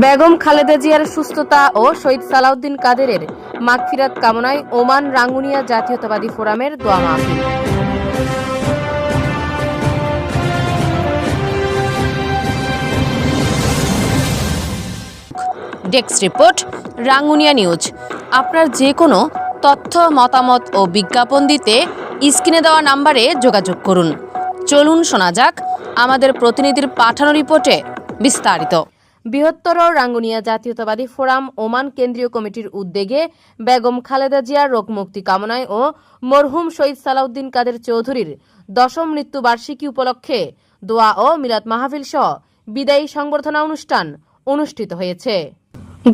বেগম খালেদা জিয়ার সুস্থতা ও শহীদ সালাউদ্দিন কাদেরের মাগফিরাত কামনায় ওমান রাঙ্গুনিয়া জাতীয়তাবাদী ফোরামের দোয়া মাহফিল। Desk report, Rangunia news. আপনার যে কোনো তথ্য, মতামত ও বিজ্ঞাপন দিতে স্ক্রিনে দেওয়া নাম্বারে যোগাযোগ করুন। চলুন শোনা যাক আমাদের প্রতিনিধির পাঠানো রিপোর্টে বিস্তারিত। বৃহত্তর রাঙ্গুনিয়া জাতীয়তাবাদী ফোরাম ওমান কেন্দ্রীয় কমিটির উদ্যোগে বেগম খালেদা জিয়ার রোগমুক্তি কামনায় ও মরহুম শহীদ সালাউদ্দিন কাদের চৌধুরীর দশম মৃত্যুবার্ষিকী উপলক্ষে দোয়া ও মিলাদ মাহফিল সহ বিদায়ী সংবর্ধনা অনুষ্ঠান অনুষ্ঠিত হয়েছে।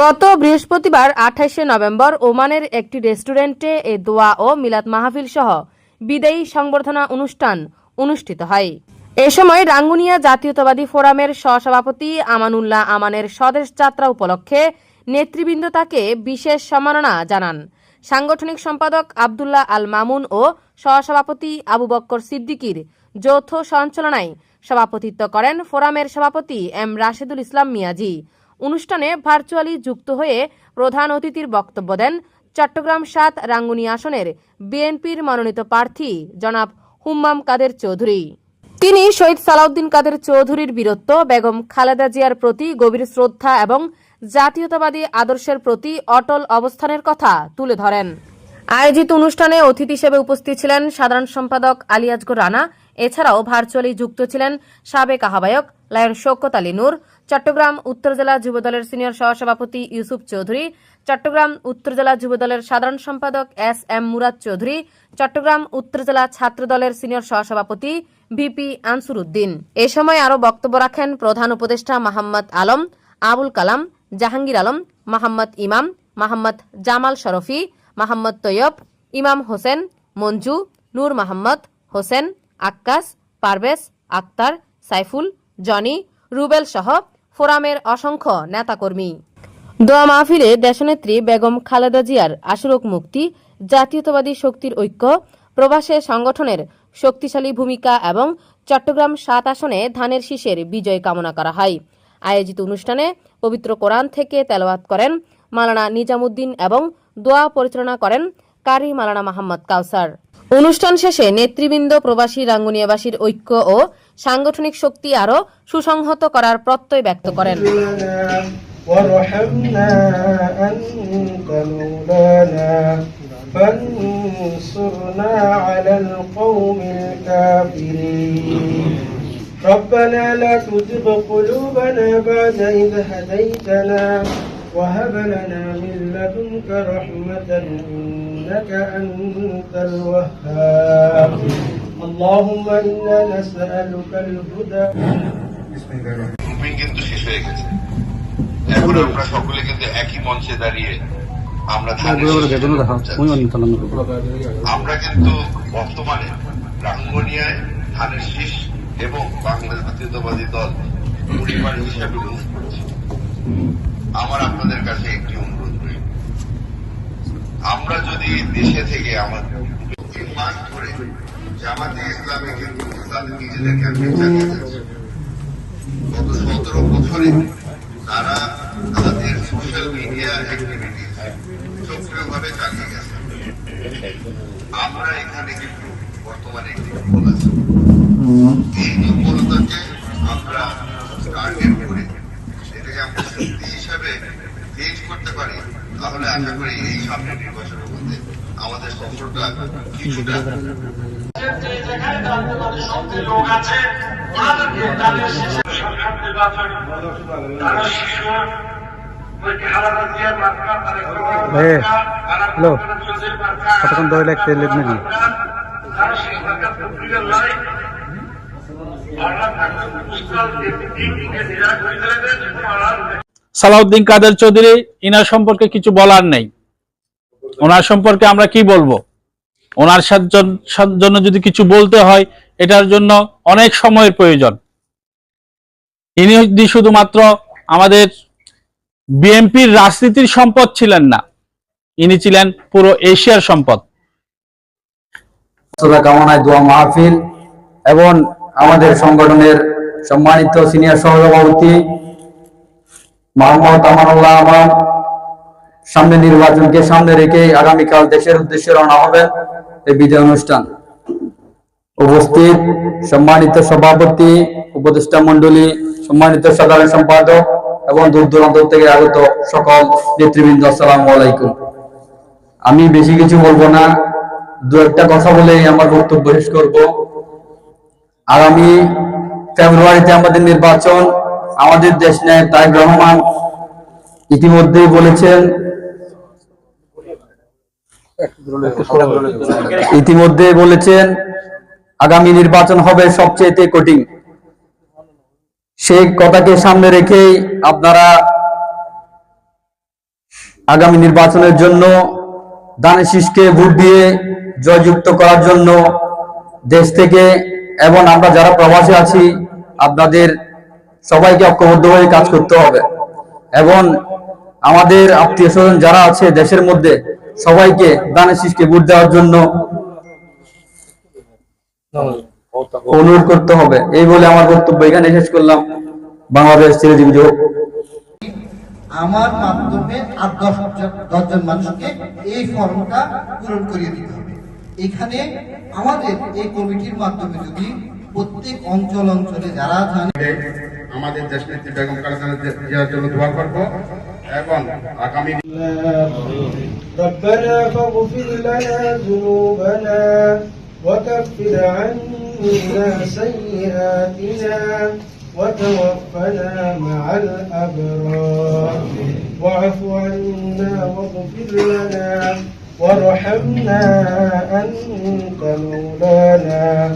গত বৃহস্পতিবার আঠাশে নভেম্বর ওমানের একটি রেস্টুরেন্টে এ দোয়া ও মিলাদ মাহফিল সহ বিদায়ী সংবর্ধনা অনুষ্ঠান অনুষ্ঠিত হয়। এ সময় রাঙ্গুনিয়া জাতীয়তাবাদী ফোরামের সহসভাপতি আমানুল্লাহ আমানের স্বদেশ যাত্রা উপলক্ষে নেতৃবৃন্দ তাকে বিশেষ সম্মাননা জানান। সাংগঠনিক সম্পাদক আবদুল্লাহ আল মামুন ও সহসভাপতি আবু বক্কর সিদ্দিকির যৌথ সঞ্চালনায় সভাপতিত্ব করেন ফোরামের সভাপতি এম রাশেদুল ইসলাম মিয়াজি। অনুষ্ঠানে ভার্চুয়ালি যুক্ত হয়ে প্রধান অতিথির বক্তব্য দেন চট্টগ্রাম সাত রাঙ্গুনি আসনের বিএনপির মনোনীত প্রার্থী জনাব হুম্মাম কাদের চৌধুরী। তিনি শহীদ সালাউদ্দিন কাদের চৌধুরীর বীরত্ব, বেগম খালেদা জিয়ার প্রতি গভীর শ্রদ্ধা এবং জাতীয়তাবাদী আদর্শের প্রতি অটল অবস্থানের কথা তুলে ধরেন। আয়োজিত অনুষ্ঠানে অতিথি হিসেবে উপস্থিত ছিলেন সাধারণ সম্পাদক আলিয়াজগর রানা, এছাড়াও ভার্চুয়ালি যুক্ত ছিলেন সাবেক আহ্বায়ক লায়ন শৌকত আলী নূর চট্টগ্রাম উত্তর জেলা যুবদলের সিনিয়র সহসভাপতি ইউসুফ চৌধুরী, চট্টগ্রাম উত্তর জেলা যুবদলের সাধারণ সম্পাদক এস এম মুরাদ চৌধুরী, চট্টগ্রাম উত্তর জেলা ছাত্র দলের সিনিয়র সহসভাপতি ভিপি আনসুর উদ্দিন এ সময় আরও বক্তব্য রাখেন প্রধান উপদেষ্টা মাহমদ আলম, আবুল কালাম, জাহাঙ্গীর আলম, মাহমদ ইমাম, মাহমদ জামাল শরফি, মাহমদ তৈয়ব, ইমাম হোসেন, মঞ্জু, নূর মাহমদ, হোসেন, আক্কাস, পারভেজ, আক্তার, সাইফুল, জনি, রুবেল সহ ফোরামের অসংখ্য নেতাকর্মী। দোয়া মাহফিলে দেশনেত্রী বেগম খালেদা জিয়ার আশুরক মুক্তি, জাতীয়তাবাদী শক্তির ঐক্য, প্রবাসে সংগঠনের শক্তিশালী ভূমিকা এবং চট্টগ্রাম সাত আসনে ধানের শীষের বিজয় কামনা করা হয়। আয়োজিত অনুষ্ঠানে পবিত্র কোরআন থেকে তেলাওয়াত করেন মালানা নিজামুদ্দিন এবং দোয়া পরিচালনা করেন কারি মালানা মাহমদ কাউসার। অনুষ্ঠান শেষে নেতৃবৃন্দ প্রবাসী রাঙ্গুনিয়াবাসীর ঐক্য ও সাংগঠনিক শক্তি আরও সুসংহত করার প্রত্যয় ব্যক্ত করেন لنا وارحمنا أنت مولانا فانصرنا على القوم الكافرين ربنا لا تزغ قلوبنا بعد إذ هديتنا وهب لنا من لدنك رحمة إنك أنت الوهاب اللهم إنا نسألك الهدى গ্রুপিং কিন্তু শেষ হয়ে গেছে এখন আমরা সকলে কিন্তু একই মঞ্চে দাঁড়িয়ে আমরা ধানের শীষের উপর যাচ্ছি। আমরা কিন্তু বর্তমানে রাঙ্গনিয়ায় ধানের শীষ এবং বাংলাদেশ জাতীয়তাবাদী দল পরিবার হিসাবে মুভ করছি আমার আপনাদের কাছে একটি অনুরোধ রইল। আমরা যদি দেশে থেকে আমাদের তিন ধরে জামাতে ইসলামে কিন্তু তাদের নিজেদের ক্যাম্পেইন গত সতেরো বছরে তারা তাদের সোশ্যাল মিডিয়া অ্যাক্টিভিটি সক্রিয়ভাবে চালিয়ে গেছে। আমরা এখানে কিন্তু বর্তমানে একটি দুর্বল আছি। এই দুর্বলতাকে আমরা টার্গেট করে সেটাকে আমরা শক্তি হিসাবে চেঞ্জ করতে পারি তাহলে আশা করি এই সামনে নির্বাচনের মধ্যে আমাদের সফরটা কিছুটা হ্যালো। কতক্ষণ ধরে লাগছে লেট নাকি? সালাউদ্দিন কাদের চৌধুরী, ইনার সম্পর্কে কিছু বলার নেই। ওনার সম্পর্কে আমরা কি বলব? ওনার জন্য যদি কিছু বলতে হয়, এটার জন্য অনেক সময়ের প্রয়োজন। ইনি যদি শুধুমাত্র আমাদের বিএনপির রাজনীতির সম্পদ ছিলেন না। ইনি ছিলেন পুরো এশিয়ার সম্পদ। কামনায় দোয়া মাহফিল এবং আমাদের সংগঠনের সম্মানিত সিনিয়র সহসভাপতি মোহাম্মদ আমানুল্লাহ আমার। সামনে নির্বাচনকে সামনে রেখে আগামীকাল দেশের উদ্দেশ্যে রওনা হবেন এই বিজয় অনুষ্ঠান। উপস্থিত সম্মানিত সভাপতি, উপদেষ্টা মন্ডলী সম্মানিত সাধারণ সম্পাদক এবং দূর দূরান্ত থেকে আগত সকল নেতৃবৃন্দ, আসসালামু আলাইকুম। আমি বেশি কিছু বলব না, দু একটা কথা বলেই আমার বক্তব্য শেষ করব। আগামী ফেব্রুয়ারিতে আমাদের নির্বাচন আমাদের দেশ নেয় তাইক রহমান। ইতিমধ্যেই বলেছেন, ইতিমধ্যে বলেছেন, আগামী নির্বাচন হবে সবচেয়ে কঠিন। সেই কথাকে সামনে রেখেই আপনারা আগামী নির্বাচনের জন্য দানের শীষকে ভোট দিয়ে জয়যুক্ত করার জন্য দেশ থেকে, এবং আমরা যারা প্রবাসী আছি, আপনাদের সবাইকে ঐক্যবদ্ধ হয়ে কাজ করতে হবে। এবং আমাদের আত্মীয় স্বজন যারা আছে দেশের মধ্যে, সবাইকে দানের শীষকে ভোট দেওয়ার জন্য অনুরোধ করতে হবে। এই বলে আমার বক্তব্য এখানে শেষ করলাম। বাংলাদেশ চিরজীবী হোক আমার মাধ্যমে আর দশ দশজন মানুষকে এই ফর্মটা পূরণ করিয়ে দিতে হবে। এখানে আমাদের এই কমিটির মাধ্যমে যদি প্রত্যেক অঞ্চল অঞ্চলে যারা জানে আমাদের দেশ নেত্রী বেগম খালেদা জিয়ার জন্য দোয়া করব এবং আগামী ربنا فاغفر لنا ذنوبنا وكفر عنا سيئاتنا وتوفنا مع الأبرار واعف عنا واغفر لنا وارحمنا أنت مولانا